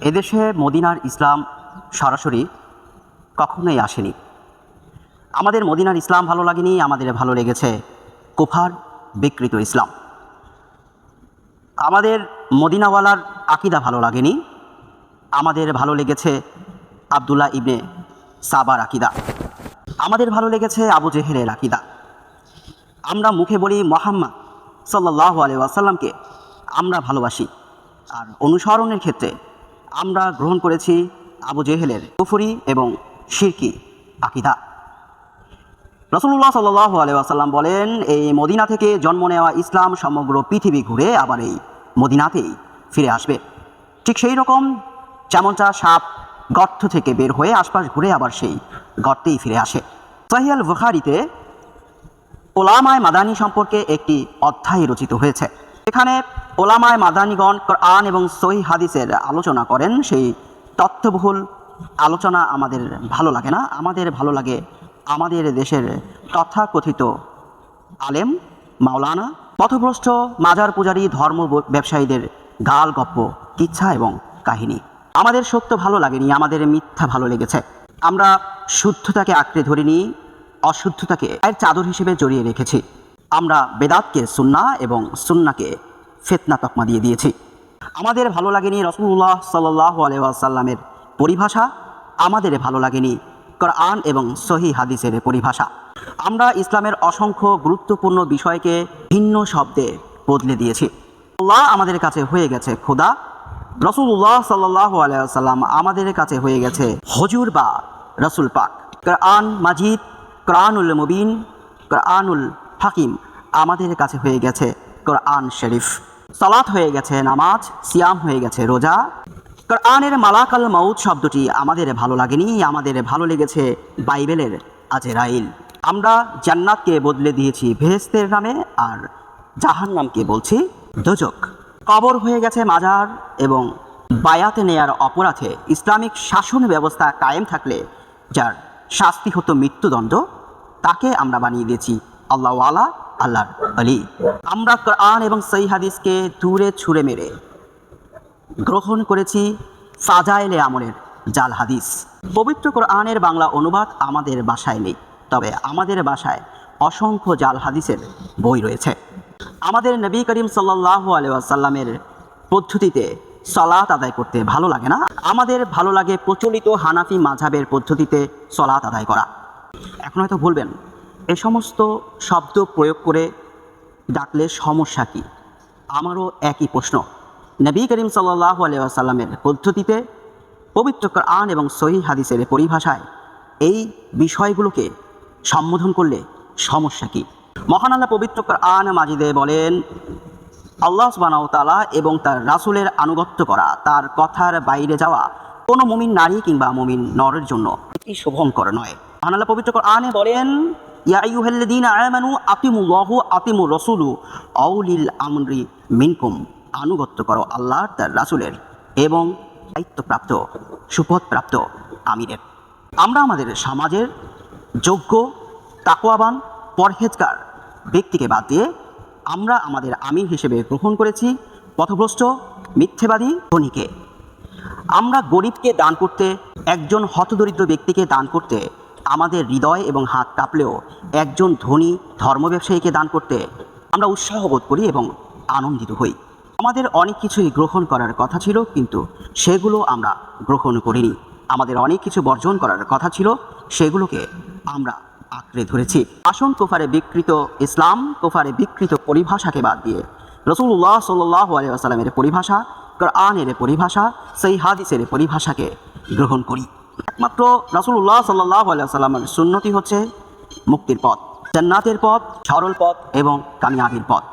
এদেশে মদিনার ইসলাম সরাসরি কখনোই আসেনি। আমাদের মদিনার ইসলাম ভালো লাগেনি, আমাদের ভালো লেগেছে কুফার বিকৃত ইসলাম। আমাদের মদিনাওয়ালার আকিদা ভালো লাগেনি, আমাদের ভালো লেগেছে আবদুল্লাহ ইবনে সাবার আকিদা। আমাদের ভালো লেগেছে আবু জেহেলের আকিদা। আমরা মুখে বলি মোহাম্মদ সাল্লাহ আলি আসাল্লামকে আমরা ভালোবাসি। আর অনুসরণের ক্ষেত্রে আমরা গ্রহণ করেছি আবু জেহেলের কুফুরি এবং শিরকি আকিদা। রসুল্লাহ সাল্লাহ আসাল্লাম বলেন, এই মদিনা থেকে জন্ম নেওয়া ইসলাম সমগ্র পৃথিবী ঘুরে আবার এই মদিনাতেই ফিরে আসবে। ঠিক সেই রকম চামচা, সাপ, গর্ত থেকে বের হয়ে আশপাশ ঘুরে আবার সেই গর্তেই ফিরে আসে। সাহিয়াল বুখারিতে ওলামায় মাদানি সম্পর্কে একটি অধ্যায় রচিত হয়েছে। এখানে ওলামায় মাদানিগণ কোরআন এবং সহি হাদিসের আলোচনা করেন, সেই তথ্যবহুল আলোচনা আমাদের ভালো লাগে না। আমাদের ভালো লাগে আমাদের দেশের তথাকথিত আলেম, মাওলানা, পথভ্রষ্ট, মাজার পূজারী, ধর্ম ব্যবসায়ীদের গাল গপ্প, কিচ্ছা এবং কাহিনী। আমাদের সত্য ভালো লাগেনি, আমাদের মিথ্যা ভালো লেগেছে। আমরা শুদ্ধতাকে আঁকড়ে ধরিনি, অশুদ্ধতাকে এর চাদর হিসেবে জড়িয়ে রেখেছি। আমরা বেদাতকে সুন্না এবং সুন্নাকে ফেতনা তকমা দিয়ে দিয়েছি। আমাদের ভালো লাগেনি রসুল্লাহ সাল্লাহ আলাইসাল্লামের পরিভাষা, আমাদের ভালো লাগেনি কোরআন এবং সহি হাদিসের পরিভাষা। আমরা ইসলামের অসংখ্য গুরুত্বপূর্ণ বিষয়কে ভিন্ন শব্দে বদলে দিয়েছি। আল্লাহ আমাদের কাছে হয়ে গেছে খোদা। রসুল্লাহ সাল্লাহ আলাইসাল্লাম আমাদের কাছে হয়ে গেছে হজুর বা রসুল পাক। কোরআন মাজিদ, কোরআনুল মুবিন, কোরআনুল হাকিম আমাদের কাছে হয়ে গেছে কোরআন শরীফ। সালাত হয়ে গেছে, নামাজ সিয়াম হয়ে গেছে, রোজা। কোরআনের মালাকাল মাউদ শব্দটি আমাদের ভালো লাগেনি, আমাদের ভালো লেগেছে বাইবেলের আজেরাইল। আমরা জান্নাতকে বদলে দিয়েছি ভেস্তের নামে আর জাহান্নামকে বলছি দোজক। কবর হয়ে গেছে মাজার এবং বায়াতে নেয়ার অপরাধে ইসলামিক শাসন ব্যবস্থা কায়েম থাকলে যার শাস্তি হতো মৃত্যুদণ্ড, তাকে আমরা বানিয়ে দিয়েছি আল্লাহওয়ালা আল্লাহর আলী আমরা কোরআন এবং সই হাদিসকে দূরে ছুঁড়ে মেরে গ্রহণ করেছি ফাজাইলে আমলের জাল হাদিস। পবিত্র কোরআনের বাংলা অনুবাদ আমাদের বাসায় নেই, তবে আমাদের বাসায় অসংখ্য জাল হাদিসের বই রয়েছে। আমাদের নবী করিম সাল্লাহ আসাল্লামের পদ্ধতিতে সলাত আদায় করতে ভালো লাগে না? আমাদের ভালো লাগে প্রচলিত হানাফি মাঝাবের পদ্ধতিতে সলাত আদায় করা। এখন হয়তো বলবেন এ সমস্ত শব্দ প্রয়োগ করে ডাকলে সমস্যা কী? আমারও একই প্রশ্ন। নবী করিম সাল্লাহ আলিয়াসাল্লামের পদ্ধতিতে পবিত্র কোরআন এবং সহি হাদিসের পরিভাষায় এই বিষয়গুলোকে সম্বোধন করলে সমস্যা কী? মহান আল্লাহ পবিত্র কোরআন মাজিদে বলেন, আল্লাহ তাআলা এবং তার রাসূলের আনুগত্য করা, তার কথার বাইরে যাওয়া কোনো মুমিন নারী কিংবা মুমিন নরের জন্য এটি শুভঙ্কর নয়। মহান আল্লাহ পবিত্র কোরআনে বলেন, ইয়া আইয়ুহাল্লাযীনা আমানু আতিমুল্লাহু আতিমু রাসূলু আউলিল আমরি মিনকুম আনুগত্য করো আল্লাহ তার রাসূলের এবং দায়িত্বপ্রাপ্ত সুপদপ্রাপ্ত আমিরের। আমরা আমাদের সমাজের যোগ্য, তাকওয়াবান, পরহেজগার ব্যক্তিকে বাদ দিয়ে আমরা আমাদের আমির হিসেবে গ্রহণ করেছি পথভ্রষ্ট, মিথ্যেবাদী ধনীকে। আমরা গরিবকে দান করতে, একজন হতদরিদ্র ব্যক্তিকে দান করতে আমাদের হৃদয় এবং হাত কাঁপলেও একজন ধনী ধর্ম ব্যবসায়ীকে দান করতে আমরা উৎসাহ বোধ করি এবং আনন্দিত হই। আমাদের অনেক কিছুই গ্রহণ করার কথা ছিল, কিন্তু সেগুলো আমরা গ্রহণ করিনি। আমাদের অনেক কিছু বর্জন করার কথা ছিল, সেগুলোকে আমরা আঁকড়ে ধরেছি। আসন কোফারে বিকৃত ইসলাম কোফারে বিকৃত পরিভাষাকে বাদ দিয়ে রসুল্লাহ সাল্লাহ আলিয়াস্লামের পরিভাষা, কোরআনের পরিভাষা, সেই হাদিসের পরিভাষাকে গ্রহণ করি। একমাত্র রাসুল্লাহ সাল্লাহ আলিয়াস্লামের সুন্নতি হচ্ছে মুক্তির পথ, জান্নাতের পথ সরল পথ এবং কামিয়াবির পথ।